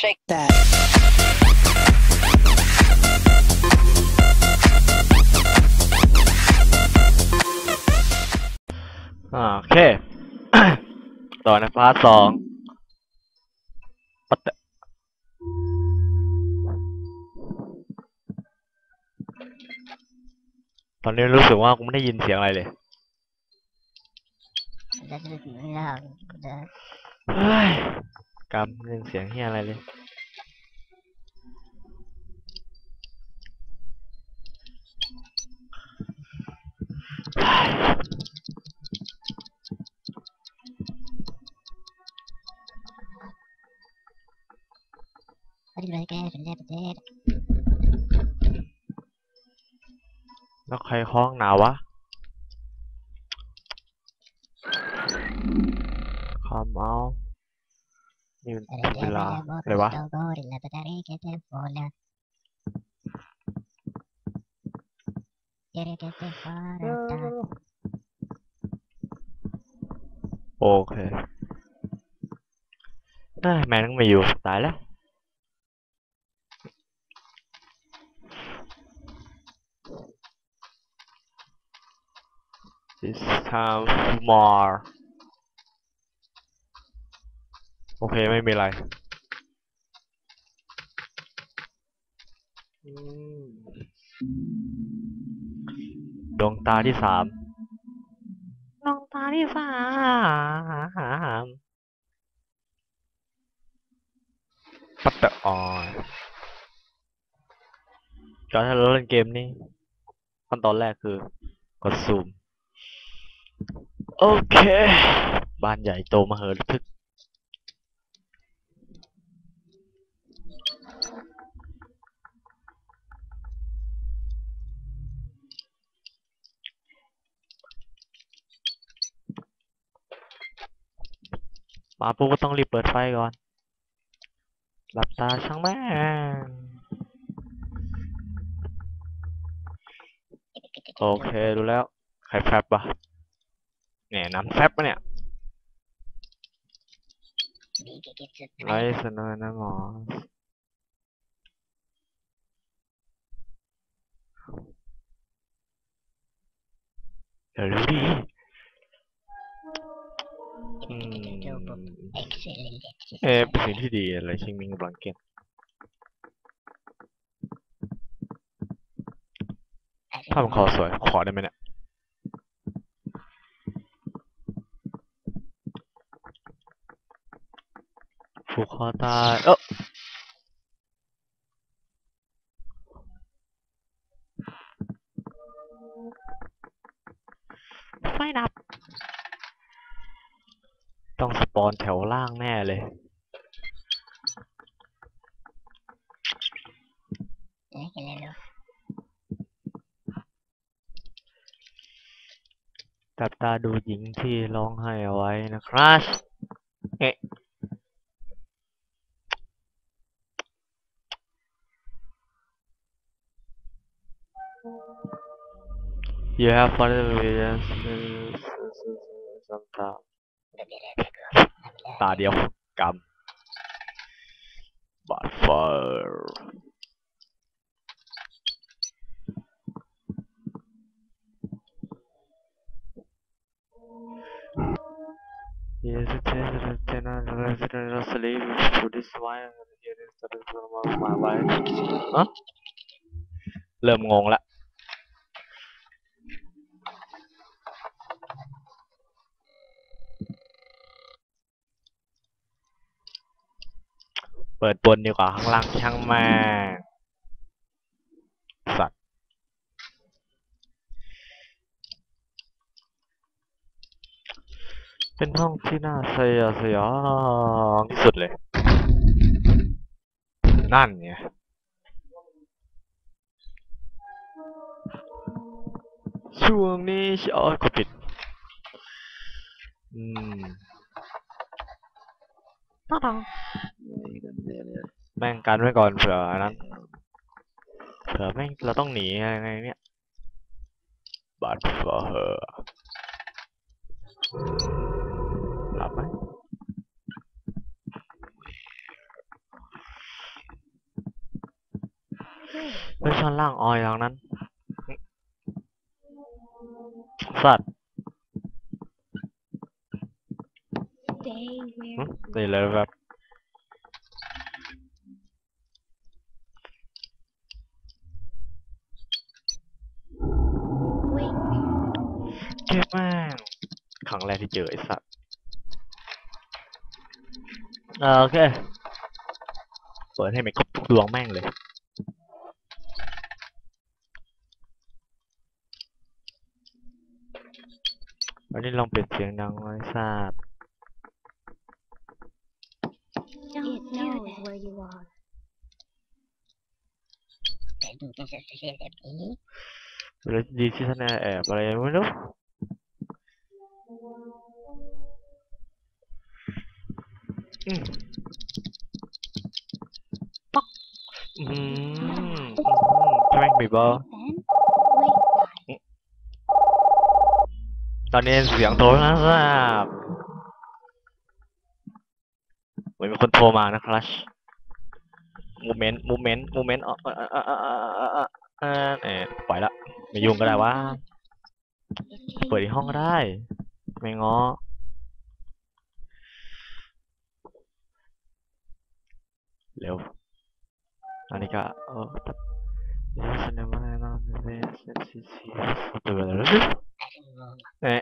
Shake that. อ่าโอเค ต่อในพาร์ทสองปัตตะตอนนี้รู้สึกว่ากูไม่ได้ยินเสียงอะไรเลยเฮ้ย กำไม่ได้ยินเสียงเฮียอะไรเลยแล้วใครคล้องหนาวะคอ มเอานี่มันเวลาอะไรวะโอเคเอ้ยแม่งต้องมาอยู่ตายแล้ว This time more โอเคไม่มีอะไรอืมดวงตาที่สามดวงตาที่สามปัตตะออยก็ถ้าเราเล่นเกมนี้ขั้นตอนแรกคือกดซูม โอเค บ้านใหญ่โตมโหฬารทึก มาปุ๊บก็ต้องรีบเปิดไฟก่อน หลับตาช่างแม่โอเคดูแล้ว ใครแฟบปะเนี่ยน้ำแฟบปะเนี่ยไรสนอนะหมอเดี๋ยวรู้ดี อืมเออเป็นสิ่งที่ดีอะไรชิงมิงบลังเก็ตถ้ามันคอสวย ขอได้ไหมเนี่ย ผูกคอตาย เออ ต้องสปอนแถวล่างแน่เลยจับตาดูหญิงที่ร้องไห้เอาไว้นะครับเอ๊ะ You have fun with it. Sometimes. ตาเดียวกำบาดเฟอร์ Yes, it is a tenant resident of sleep to this wine here is the result of my life ฮะเริ่มงงละ เปิดบนดีกว่าข้างล่างช่างแม่สัตว์เป็นห้องที่น่าสยดสยองที่สุดเลย นั่นไงช่วงนี้ชอ๋อกดผิด อืมน่ารัก แม่งกันไว้ก่อนเผื่ออันนั้นเผื่อแม่งเราต้องหนีอะไรเนี่ยบัตรฟอร์หลับไหมเฮ้ยชั้นล่างออยทางนั้น สัตว์ Stay หึ where นี่เลยแบบ เจ็บมากครั้งแรกที่เจอไอ้สัตว์เออโอเค เปิดให้มันครบทุกดวงแม่งเลยวันนี้ลองเปิดเสียงดังไว้ทราบ It knows where you are. แล้วดีที่ท่านแอบอะไรไม่รู้ อืมใช่ไหมบีเบอร์ตอนนี้เสียงโทรศัพท์เหมือนมีคนโทรมานะครับมูเมนต์มูเมนต์มูเมนต์เออเออเออเออเออเออปล่อยละไม่ยุ่งก็ได้ว่า เปิดที่ห้องก็ได้ ไม่ง้อ Leo, Annika oh, This is the man on the base and the weather. Eh.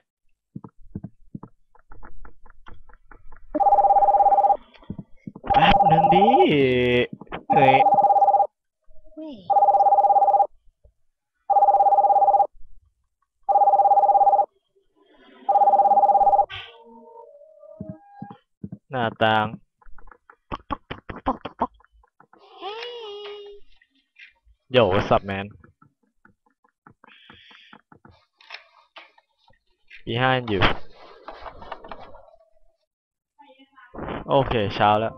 Nanti? Eh. โย่ what's up man behind you โอเค เช้าแล้ว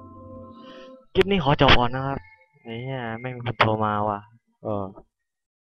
คลิปนี้ขอจบก่อนนะครับเนี่ยไม่มีคนโทรมาว่ะ เออ